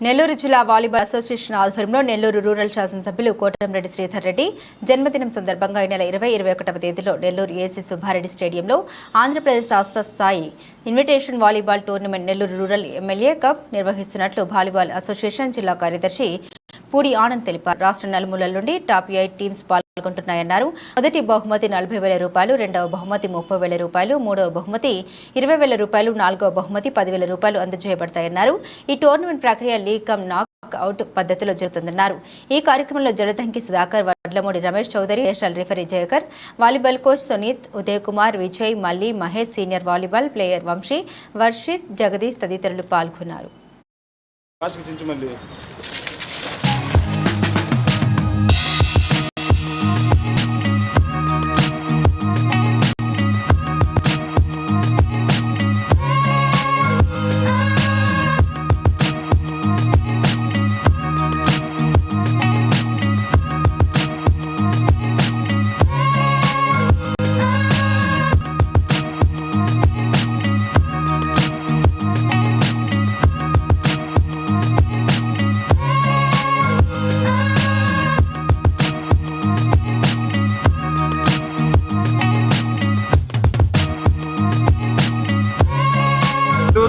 నెల్లూరు జిల్లా volleyball association ఆధ్వర్యంలో Nellore rural శాసనసభ్యులు కోటంరెడ్డి శ్రీధర్ రెడ్డి జన్మదినం సందర్భంగా ఈ నెల ఇరవై ఇరవై ఒకటవ తేదీలో నెల్లూరు ఏసీ సుబ్బారెడ్డి స్టేడియంలో ఆంధ్రప్రదేశ్ రాష్ట్ర స్థాయి invitation volleyball tournament Nellore rural MLA cup నిర్వహిస్తున్నట్లు వాలీబాల్ అసోసియేషన్ జిల్లా కార్యదర్శి పూడి ఆనంద్ తెలిపారు. రాష్ట్ర నలుమూలల నుండి టాప్ ఎయిట్ టీమ్స్ పాల్గొంటున్నాయన్నారు. మొదటి బహుమతి నలభై వేల రూపాయలు రెండవ బహుమతి ముప్పై వేల రూపాయలు మూడవ బహుమతి ఇరవై వేల రూపాయలు నాలుగవ బహుమతి పదివేల రూపాయలు అందజేయబడతాయన్నారు. ఈ టోర్నమెంట్ ప్రక్రియ లీగ్ కమ్ నాక్ అవుట్ పద్ధతిలో జరుగుతుందన్నారు. ఈ కార్యక్రమంలో Jaladanki Sudhakar Vadlamudi Ramesh Chowdary national referee Jayakar volleyball coach Suneeth Uday Kumar Vijay Malli Mahesh senior volleyball player Vamsi Varshith Jagadeesh తదితరులు పాల్గొన్నారు.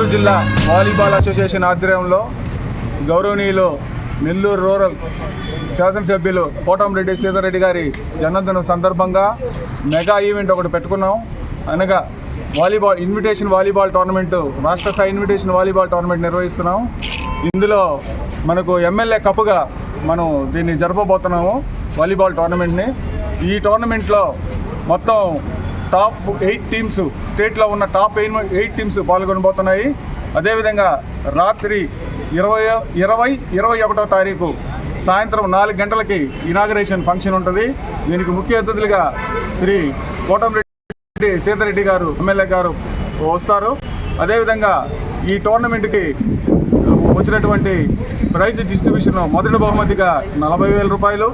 నెల్లూరు జిల్లా వాలీబాల్ అసోసియేషన్ ఆధ్వర్యంలో గౌరవనీయులు నెల్లూరు రూరల్ శాసనసభ్యులు కోటంరెడ్డి సీతారెడ్డి గారి జన్మదినం సందర్భంగా మెగా ఈవెంట్ ఒకటి పెట్టుకున్నాం. అనగా వాలీబాల్ ఇన్విటేషన్ వాలీబాల్ టోర్నమెంట్ రాష్ట్ర స్థాయి ఇన్విటేషన్ వాలీబాల్ టోర్నమెంట్ నిర్వహిస్తున్నాం. ఇందులో మనకు ఎమ్మెల్యే కప్పుగా మనం దీన్ని జరపబోతున్నాము వాలీబాల్ టోర్నమెంట్ని. ఈ టోర్నమెంట్లో మొత్తం టాప్ ఎయిట్ టీమ్స్ స్టేట్లో ఉన్న టాప్ ఎయిట్ ఎయిట్ టీమ్స్ పాల్గొనబోతున్నాయి. అదేవిధంగా రాత్రి ఇరవై ఇరవై ఇరవై ఒకటో తారీఖు సాయంత్రం నాలుగు గంటలకి ఇనాగరేషన్ ఫంక్షన్ ఉంటుంది. దీనికి ముఖ్య అతిథులుగా శ్రీ కోటంరెడ్డి సీతారెడ్డి గారు ఎమ్మెల్యే గారు వస్తారు. అదేవిధంగా ఈ టోర్నమెంట్కి వచ్చినటువంటి ప్రైజ్ డిస్ట్రిబ్యూషన్ మొదటి బహుమతిగా నలభై వేల రూపాయలు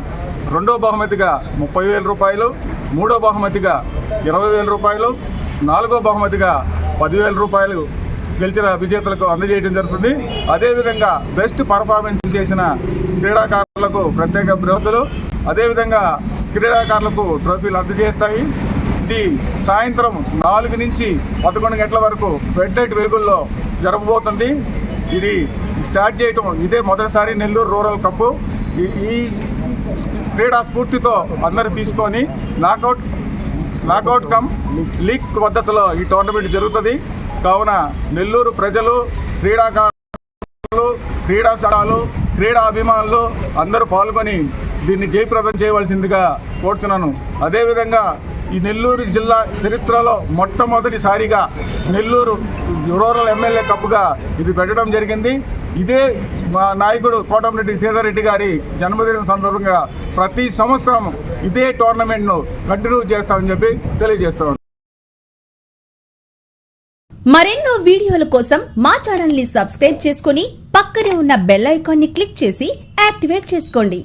రెండో బహుమతిగా ముప్పై వేల రూపాయలు మూడో బహుమతిగా ఇరవై వేల రూపాయలు నాలుగో బహుమతిగా పదివేల రూపాయలు గెలిచిన విజేతలకు అందజేయడం జరుగుతుంది. అదేవిధంగా బెస్ట్ పర్ఫార్మెన్స్ చేసిన క్రీడాకారులకు ప్రత్యేక బృహతులు అదేవిధంగా క్రీడాకారులకు ట్రోఫీలు అందజేస్తాయి. ఇది సాయంత్రం నాలుగు నుంచి పదకొండు గంటల వరకు ఫెడ్ నైట్ వెలుగుల్లో జరగబోతుంది. ఇది స్టార్ట్ చేయటం ఇదే మొదటిసారి నెల్లూరు రూరల్ కప్పు. ఈ- ఈ క్రీడా స్ఫూర్తితో అందరూ తీసుకొని నాకౌట్ నాకౌట్ కమ్ లీగ్ పద్ధతిలో ఈ టోర్నమెంట్ జరుగుతుంది. కావున నెల్లూరు ప్రజలు క్రీడాకారులు క్రీడా స్థలాలు క్రీడా అభిమానులు అందరూ పాల్గొని దీన్ని జయప్రదం చేయవలసిందిగా కోరుతున్నాను అదేవిధంగా ఈ నెల్లూరు జిల్లా చరిత్రలో మొట్టమొదటిసారిగా నెల్లూరు రూరల్ ఎమ్మెల్యే కప్గా ఇది పెట్టడం జరిగింది. ఇదే మా నాయకుడు కోటమిరెడ్డి సీతారెడ్డి గారి జన్మదినం సందర్భంగా ప్రతి సంవత్సరం ఇదే టోర్నమెంట్ను కంటిన్యూ చేస్తామని చెప్పి తెలియజేస్తాం మరెన్నో వీడియోల కోసం మా ఛానల్ని సబ్స్క్రైబ్ చేసుకుని పక్కనే ఉన్న బెల్ ఐకాన్ని క్లిక్ చేసి యాక్టివేట్ చేసుకోండి.